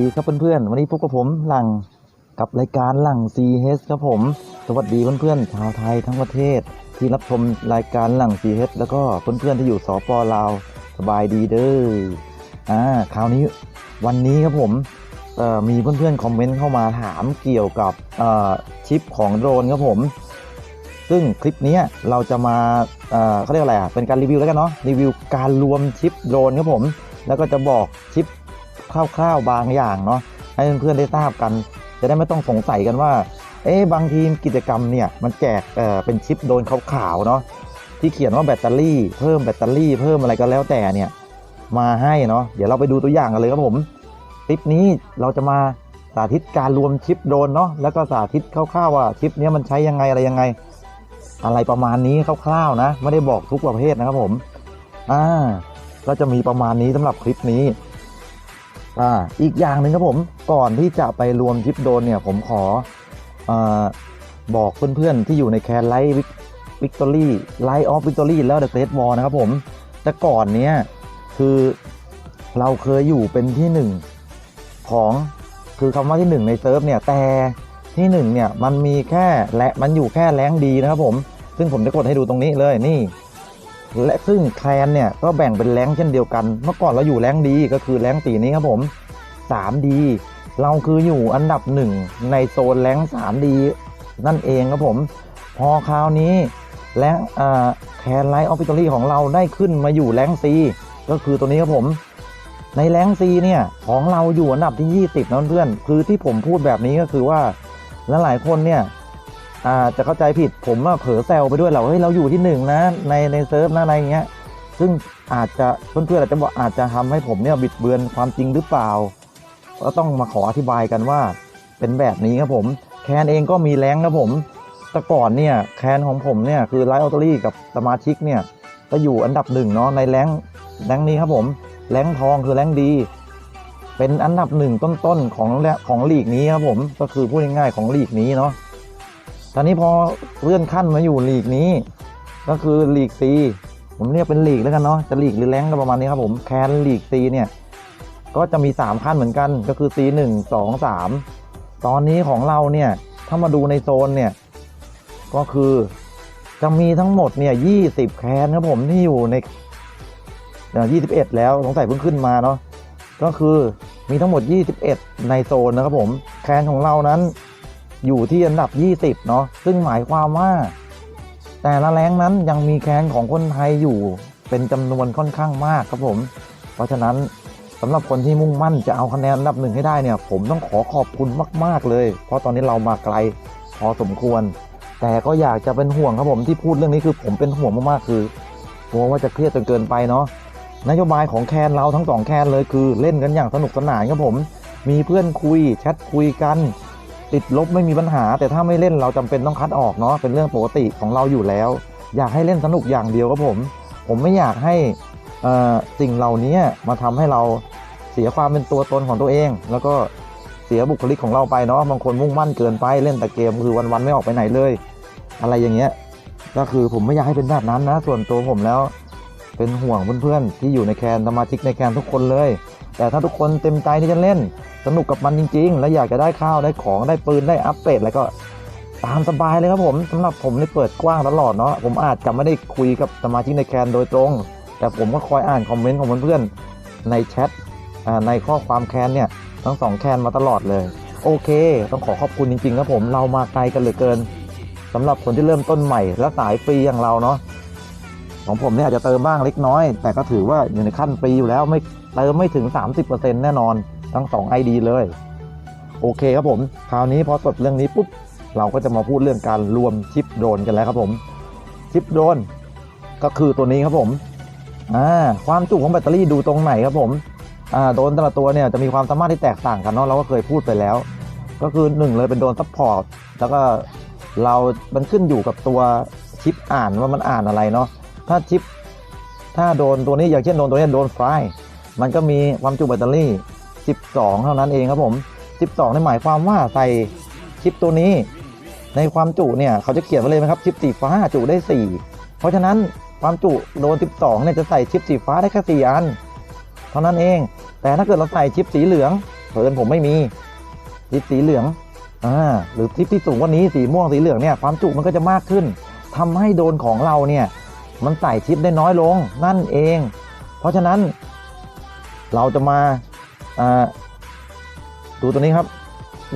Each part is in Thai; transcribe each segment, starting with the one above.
วัสดีครับเพื่อนๆ วันนี้พบกับผมหลังกับรายการหลัง CH ครับผม สวัสดีเพื่อนๆชาวไทยทั้งประเทศ ที่รับชมรายการหลัง CH แล้วก็เพื่อนๆที่อยู่สปลาวสบายดีเด้ออ่าคราวนี้วันนี้ครับผมเอ่อมีเพื่อนๆคอมเมนต์เข้ามาถามเกี่ยวกับเอ่อชิปของโดรนครับผม ซึ่งคลิปนี้เราจะมาเอ่อเขาเรียกอะไรอะเป็นการรีวิวแล้วกันเนาะรีวิวการรวมชิปโดรนครับผม แล้วก็จะบอกชิป คร่าวๆบางอย่างเนาะให้เพื่อนๆได้ทราบกัน จะได้ไม่ต้องสงสัยกันว่า เอ๊ะบางทีมกิจกรรมเนี่ยมันแจกเอ่อเป็นชิปโดนขาวๆเนาะที่เขียนว่าแบตเตอรี่เพิ่มแบตเตอรี่เพิ่มอะไรก็แล้วแต่เนี่ยมาให้เนาะเดี๋ยวเราไปดูตัวอย่างกันเลยครับผมคลิปนี้เราจะมาสาธิตการรวมชิปโดนเนาะแล้วก็สาธิตคร่าวๆว่าชิปเนี้ยมันใช้ยังไงอะไรยังไง อะไรประมาณนี้คร่าวๆนะ ไม่ได้บอกทุกประเภทนะครับผมอ่าก็จะมีประมาณนี้สำหรับคลิปนี้ อ่าอีกอย่างหนึ่งครับผมก่อนที่จะไปรวมชิปโดนเนี่ยผมขออบอกเพื่อนๆที่อยู่ในแคนไลท์วิกตอรี่ไลท์ออฟวิกตอรี่แล้วเดอะเกรทวอลนะครับผมแต่ก่อนเนี้ยคือเราเคยอยู่เป็นที่หนึ่งของคือคำว่าที่หนึ่งในเซิร์ฟเนี่ยแต่ที่หนึ่งเนี่ยมันมีแค่และมันอยู่แค่แรงดีนะครับผม ซึ่งผมจะกดให้ดูตรงนี้เลยนี่ และซึ่งแคลนเนี่ยก็แบ่งเป็นแรงเช่นเดียวกัน เมื่อก่อนเราอยู่แรงดีก็คือแรงค์สีนี้ครับผม 3D เราคืออยู่อันดับหนึ่งในโซนแรงค์ 3D นั่นเองครับผม พอคราวนี้แรงอ่าแคลนไลท์ออฟฟิศรี่ของเราได้ขึ้นมาอยู่แรงค์ C ก็คือตัวนี้ครับผมในแรงค์ C เนี่ยของเราอยู่อันดับที่ 20นะเพื่อนคือที่ผมพูดแบบนี้ก็คือว่าและหลายคนเนี่ย จจะเข้าใจผิดผมเผลอแซวไปด้วยเราเฮ้ยเราอยู่ที่หนึ่งนะในในเซิร์ฟนะอะไรอย่างเงี้ยซึ่งอาจจะเพื่อนๆอาจจะบอกอาจจะทำให้ผมเนี่ยบิดเบือนความจริงหรือเปล่า ก็ต้องมาขออธิบายกันว่าเป็นแบบนี้ครับผม แคนเองก็มีแรงครับผมแต่ก่อนเนี่ยแคนของผมเนี่ยคือไลท์ออตตอรี่กับสมาชิกเนี่ยก็อยู่อันดับหนึ่งเนาะในแรงแรงนี้ครับผมแรงทองคือแรงดี เป็นอันดับหนึ่งต้นๆของของลีกนี้ครับผมก็คือพูดง่ายๆของลีกนี้เนาะ ตอนนี้พอเลื่อนขั้นมาอยู่ลีกนี้ ก็คือลีกซีผมเรียกเป็นลีกแล้วกันเนาะจะลีกหรือแรงก็ประมาณนี้ครับผมแคนลีกซีเนี่ยก็จะมี 3 ขั้นเหมือนกันก็คือ C 1 2 3ตอนนี้ของเราเนี่ยถ้ามาดูในโซนเนี่ยก็คือจะมีทั้งหมดเนี่ย20แคนครับผมที่อยู่ในเอ่สิบเอ21แล้วสงสัยเพิ่งขึ้นมาเนาะก็คือมีทั้งหมด 21 ในโซนนะครับผม แคนของเรานั้น อยู่ที่อันดับ 20 เนาะซึ่งหมายความว่า แต่ละแรงนั้นยังมีแคนของคนไทยอยู่เป็นจำนวนค่อนข้างมากครับผม เพราะฉะนั้นสำหรับคนที่มุ่งมั่นจะเอาคะแนนอันดับหนึ่งให้ได้เนี่ย ผมต้องขอขอบคุณมาก ๆ เลย เพราะตอนนี้เรามาไกลพอสมควร แต่ก็อยากจะเป็นห่วงครับผมที่พูดเรื่องนี้คือผมเป็นห่วงมากๆคือกลัวว่าจะเครียดจนเกินไปเนาะนโยบายของแคนเราทั้งสองแคนเลยคือเล่นกันอย่างสนุกสนานครับผม มีเพื่อนคุยแชทคุยกัน ติดลบไม่มีปัญหา แต่ถ้าไม่เล่นเราจำเป็นต้องคัดออกเนาะเป็นเรื่องปกติของเราอยู่แล้ว อยากให้เล่นสนุกอย่างเดียวครับผม ผมไม่อยากให้อ่อสิ่งเหล่านี้มาทำให้เราเสียความเป็นตัวตนของตัวเอง แล้วก็เสียบุคลิกของเราไปเนาะบางคนมุ่งมั่นเกินไปเล่นแต่เกมคือวันๆไม่ออกไปไหนเลย อะไรอย่างเงี้ยก็คือผมไม่อยากให้เป็นแบบนั้นนะ ส่วนตัวผมแล้ว เป็นห่วงเพื่อนๆที่อยู่ในแคนสมาชิกในแคนทุกคนเลย แต่ถ้าทุกคนเต็มใจที่จะเล่น สนุกกับมันจริง ๆ และอยากจะได้ข้าวได้ของได้ปืนได้อัปเกรดแล้วก็ตามสบายเลยครับผมสำหรับผมนี่เปิดกว้างตลอดเนาะผมอาจจะไม่ได้คุยกับสมาชิกในแคนโดยตรง แต่ผมก็คอยอ่านคอมเมนต์ของเพื่อนๆในแชทในข้อความแคนเนี่ยทั้งสองแคนมาตลอดเลย โอเค ต้องขอขอบคุณจริงๆครับผมเรามาไกลกันเหลือเกินสำหรับคนที่เริ่มต้นใหม่และสายฟรีอย่างเราเนาะ ของผมเนี่ยอาจจะเติมบ้างเล็กน้อย แต่ก็ถือว่าอยู่ในขั้นฟรีอยู่แล้วไม่เติมไม่ถึง 30%แน่นอนทั้ง 2 ID เลย โอเคครับผม คราวนี้พอจบเรื่องนี้ปุ๊บเราก็จะมาพูดเรื่องการรวมชิปโดรนกันแล้วครับผมชิปโดรนก็คือตัวนี้ครับผมอ่าความจุของแบตเตอรี่ดูตรงไหนครับผมอ่าโดรนแต่ละตัวเนี่ยจะมีความสามารถที่แตกต่างกันเนาะเราก็เคยพูดไปแล้ว ก็คือหนึ่งเลยเป็นโดรนซัพพอร์ตแล้วก็เรา มันขึ้นอยู่กับตัวชิปอ่านว่ามันอ่านอะไรเนาะ ถ้าชิป ถ้าโดนตัวนี้อย่างเช่นโดนตัวนี้โดนไฟมันก็มีความจุแบตเตอรี่ 12 เท่านั้นเองครับผม 12นี่หมายความว่าใส่ชิปตัวนี้ ในความจุเนี่ยเขาจะเขียนไว้เลยไหมครับชิปสีฟ้าจุได้ 4 เพราะฉะนั้นความจุโดน 12เนี่ยจะใส่ชิปสีฟ้าได้แค่4อัน เท่านั้นเอง แต่ถ้าเกิดเราใส่ชิปสีเหลืองเพิ่นผมไม่มีชิปสีเหลืองอ่าหรือชิปที่สูงกว่านี้สีม่วงสีเหลืองเนี่ยความจุมันก็จะมากขึ้นทำให้โดนของเราเนี่ย มันใส่ชิปได้น้อยลงนั่นเอง เพราะฉะนั้นเราจะมาดูตัวนี้ครับ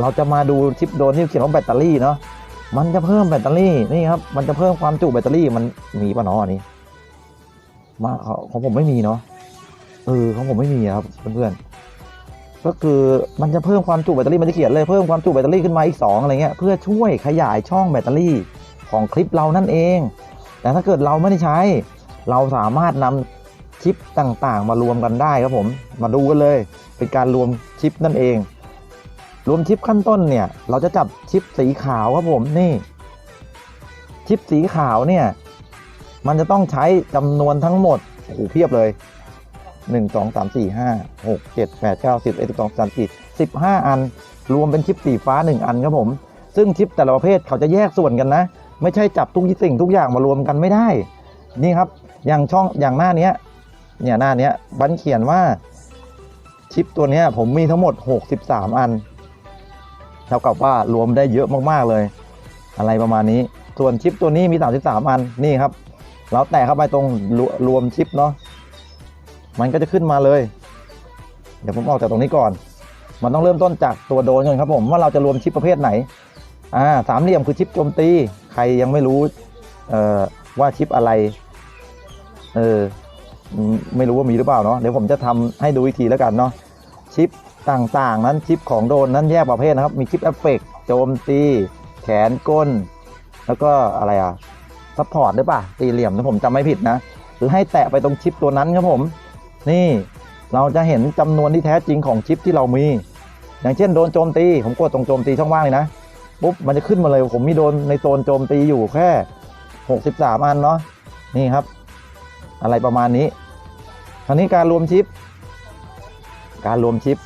เราจะมาดูชิปโดนที่เขียนว่าแบตเตอรี่เนาะมันจะเพิ่มแบตเตอรี่นี่ครับ มันจะเพิ่มความจุแบตเตอรี่มันมีป่ะเนาะอันนี้มาของของผมไม่มีเนาะเออของผมไม่มีครับเพื่อนๆก็คือมันจะเพิ่มความจุแบตเตอรี่มันจะเขียนเลยเพิ่มความจุแบตเตอรี่ขึ้นมาอีก2อะไรเงี้ยเพื่อช่วยขยายช่องแบตเตอรี่ของคลิปเรานั่นเอง แต่ถ้าเกิดเราไม่ได้ใช้ เราสามารถนำชิปต่างๆ มารวมกันได้ครับผม มาดูกันเลย เป็นการรวมชิปนั่นเอง รวมชิปขั้นต้นเนี่ย เราจะจับชิปสีขาวครับผมนี่ ชิปสีขาวเนี่ย มันจะต้องใช้จำนวนทั้งหมดโอ้โหเพียบเลย1 2 3 4 5 6 7 8 9 10 11 12 13 14 15อัน รวมเป็นชิปสีฟ้า1อันครับผม ซึ่งชิปแต่ละประเภทเขาจะแยกส่วนกันนะ ไม่ใช่จับทุกสิ่งทุกอย่างมารวมกันไม่ได้ นี่ครับอย่างช่องอย่างหน้าเนี้ยเนี่ยหน้าเนี้ยบันเขียนว่าชิปตัวเนี้ยผมมีทั้งหมด 63 อัน เท่ากับว่ารวมได้เยอะมากๆเลย อะไรประมาณนี้ ส่วนชิปตัวนี้มี 33 อันนี่ครับ เราแตะเข้าไปตรงรวรวมชิปเนาะมันก็จะขึ้นมาเลย เดี๋ยวผมออกจากตรงนี้ก่อน มันต้องเริ่มต้นจากตัวโดนก่อนครับผมว่าเราจะรวมชิปประเภทไหนอ่าสามเหลี่ยมคือชิปโจมตี ใครยังไม่รู้เออว่าชิปอะไร เออ ไม่รู้ว่ามีหรือเปล่าเนาะ เดี๋ยวผมจะทำให้ดูอีกทีแล้วกันเนาะ ชิปต่างๆ นั้นชิปของโดนนั้นแยกประเภทนะครับ มีชิปเอฟเฟกต์โจมตี แขนก้น แล้วก็อะไรอะซัพพอร์ตหรือเปล่าสี่เหลี่ยมถ้าผมจำไม่ผิดนะ หรือให้แตะไปตรงชิปตัวนั้นครับผม นี่เราจะเห็นจำนวนที่แท้จริงของชิปที่เรามี อย่างเช่นโดนโจมตี ผมกดตรงโจมตีช่องว่างเลยนะ ปุ๊บมันจะขึ้นมาเลย ผมมีโดนในโซนโจมตีอยู่แค่ 63 อันเนาะนี่ครับ อะไรประมาณนี้คราวนี้การรวมชิป การรวมชิป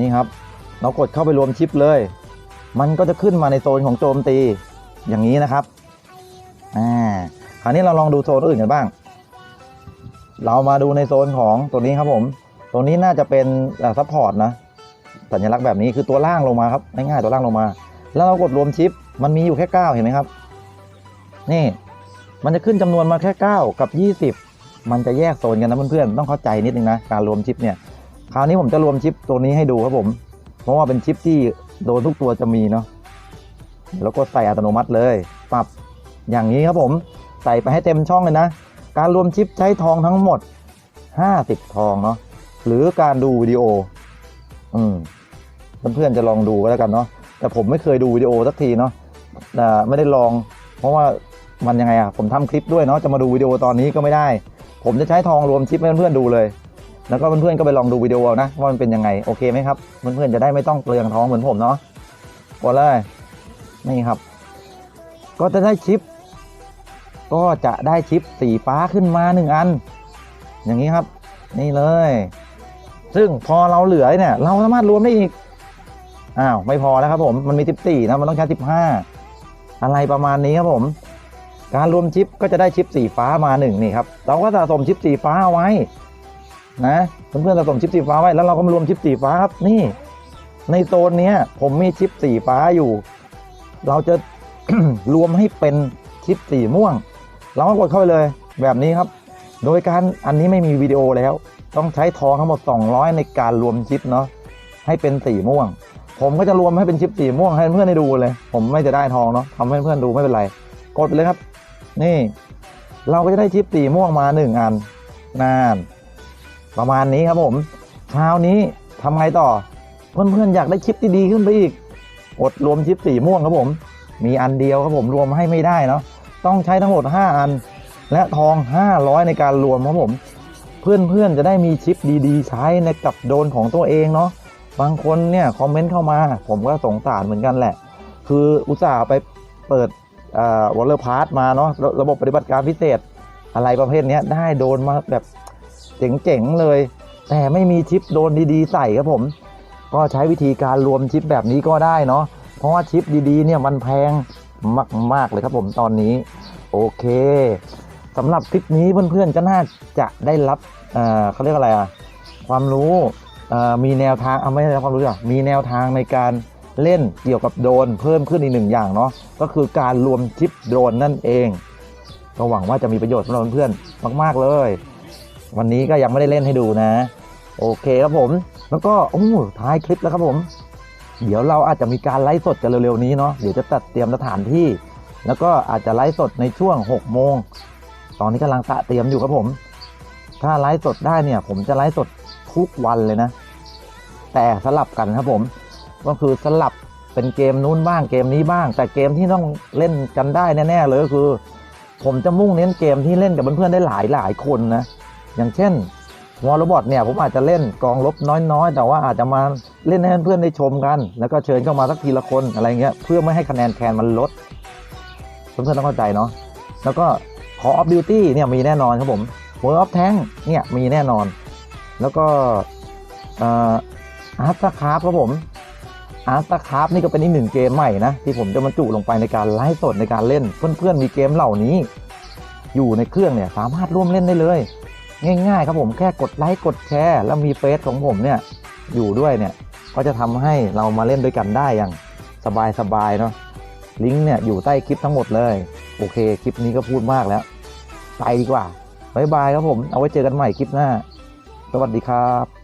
นี่ครับ เรากดเข้าไปรวมชิปเลย มันก็จะขึ้นมาในโซนของโจมตีอย่างนี้นะครับอ่าคราวนี้เราลองดูโซนอื่นกันบ้าง เรามาดูในโซนของตัวนี้ครับผม ตัวนี้น่าจะเป็นซัพพอร์ตนะ สัญลักษณ์แบบนี้คือตัวล่างลงมาครับง่ายๆตัวล่างลงมา แล้วเรากดรวมชิป มันมีอยู่แค่ 9 เห็นไหมครับ นี่ มันจะขึ้นจำนวนมาแค่ 9 กับ 20 มันจะแยกโซนกันนะเพื่อนๆ ต้องเข้าใจนิดนึงนะ การรวมชิปเนี่ย คราวนี้ผมจะรวมชิปตัวนี้ให้ดูครับผม เพราะว่าเป็นชิปที่โดนทุกตัวจะมีเนาะ แล้วก็ใส่อัตโนมัติเลย ปรับอย่างนี้ครับผม ใส่ไปให้เต็มช่องเลยนะ การรวมชิปใช้ทองทั้งหมด 50 ทองเนาะ หรือการดูวิดีโอ อืม เพื่อนๆจะลองดูก็แล้วกันเนาะ แต่ผมไม่เคยดูวิดีโอสักทีเนาะไม่ได้ลอง เพราะว่ามันยังไงอะผมทำคลิปด้วยเนาะจะมาดูวิดีโอตอนนี้ก็ไม่ได้ ผมจะใช้ทองรวมชิปให้เพื่อนๆดูเลย แล้วก็เพื่อนๆก็ไปลองดูวิดีโอนะว่ามันเป็นยังไงโอเคไหมครับเพื่อนๆจะได้ไม่ต้องเปลืองทองเหมือนผมเนาะกดเลยนี่ครับ ก็จะได้ชิป ก็จะได้ชิปสีฟ้าขึ้นมาหนึ่งอัน อย่างนี้ครับ นี่เลย ซึ่งพอเราเหลือเนี่ย เราสามารถรวมได้อีก อ้าวไม่พอแล้วครับผมมันมีสิบสี่นะมันต้องใช้สิบห้าอะไรประมาณนี้ครับผม การรวมชิปก็จะได้ชิปสีฟ้ามาหนึ่งนี่ครับเราก็สะสมชิปสีฟ้าเอาไว้ นะเพื่อนๆสะสมชิปสีฟ้าไว้แล้วเราก็มารวมชิปสีฟ้าครับนี่ ในโซนเนี้ย ผมมีชิปสีฟ้าอยู่ เราจะรวมให้เป็นชิปสีม่วง เราก็กดเข้าไปเลยแบบนี้ครับ โดยการอันนี้ไม่มีวิดีโอแล้ว ต้องใช้ทองทั้งหมด 200 ในการรวมชิปเนาะให้เป็นสีม่วง ผมก็จะรวมให้เป็นชิปสีม่วงให้เพื่อนได้ดูเลย ผมไม่จะได้ทองเนาะทำให้เพื่อนดูไม่เป็นไร กดไปเลยครับ นี่ เราก็จะได้ชิปสีม่วงมาหนึ่งอันนานประมาณนี้ครับผมคราวนี้ทำไงต่อ เพื่อนๆอยากได้ชิปที่ดีขึ้นไปอีกกดรวมชิปสีม่วงครับผม มีอันเดียวครับผมรวมให้ไม่ได้เนาะต้องใช้ทั้งหมด 5 อัน และทอง 500 ในการรวมครับผม เพื่อนๆจะได้มีชิปดีๆ ใช้ในกับโดนของตัวเองเนาะ บางคนเนี่ยคอมเมนต์เข้ามา ผมก็สงสารเหมือนกันแหละ คืออุตส่าห์ไปเปิดวอลเลอร์พาร์ทมาเนาะระระบบปฏิบัติการพิเศษอะไรประเภทนี้ได้โดนมาแบบเจ๋งๆเลย แต่ไม่มีชิปโดนดีๆใส่ครับผม ก็ใช้วิธีการรวมชิปแบบนี้ก็ได้เนาะเพราะว่าชิปดีๆเนี่ยมันแพงมากๆเลยครับผมตอนนี้ โอเคสำหรับคลิปนี้เพื่อนๆก็น่าจะได้รับเอ่อเขาเรียกอะไรอะความรู้ มีแนวทางเอาไม่ได้ความรู้อะมีแนวทางในการเล่นเกี่ยวกับโดรนเพิ่มขึ้นอีกหนึ่งอย่างเนาะก็คือการรวมชิปโดรนนั่นเองก็หวังว่าจะมีประโยชน์สำหรับเพื่อนๆมาก ๆเลย วันนี้ก็ยังไม่ได้เล่นให้ดูนะ โอเคครับผม แล้วก็โอ้ท้ายคลิปแล้วครับผม เดี๋ยวเราอาจจะมีการไลฟ์สดกันเร็วๆนี้เนาะเดี๋ยวจะตัดเตรียมสถานที่ แล้วก็อาจจะไลฟ์สดในช่วง6โมงตอนนี้กำลังตะเตรียมอยู่ครับผม ถ้าไลฟ์สดได้เนี่ย ผมจะไลฟ์สดทุกวันเลยนะ แต่สลับกันครับผม ก็คือสลับเป็นเกมนู้นบ้างเกมนี้บ้าง แต่เกมที่ต้องเล่นกันได้แน่ๆเลยก็คือ ผมจะมุ่งเน้นเกมที่เล่นกับเพื่อนๆได้หลายหลายคนนะ อย่างเช่นวอลโรบอทเนี่ยผมอาจจะเล่นกองลบน้อยๆ แต่ว่าอาจจะมาเล่นให้เพื่อนๆได้ชมกัน แล้วก็เชิญเข้ามาสักทีละคนอะไรเงี้ยเพื่อไม่ให้คะแนนแคนมันลดเพื่อนๆต้องเข้าใจเนาะแล้วก็ Call of Duty เนี่ยมีแน่นอนครับผม World of Tank เนี่ยมีแน่นอน แล้วก็ อาร์ตคาร์ครับผมอาร์ตคาร์นี่ก็เป็นอีกหนึ่งเกมใหม่นะ ที่ผมจะบรรจุลงไปในการไลฟ์สดในการเล่น เพื่อนๆมีเกมเหล่านี้ อยู่ในเครื่องเนี่ยสามารถร่วมเล่นได้เลย ง่ายๆ ครับผมแค่กดไลค์กดแชร์ แล้วมีเฟซของผมเนี่ยอยู่ด้วยเนี่ยก็จะทำให้เรามาเล่นด้วยกันได้อย่างสบายๆเนาะลิงก์เนี่ยอยู่ใต้คลิปทั้งหมดเลย โอเค คลิปนี้ก็พูดมากแล้ว ไปดีกว่าบายบายครับผม เอาไว้เจอกันใหม่คลิปหน้า สวัสดีครับ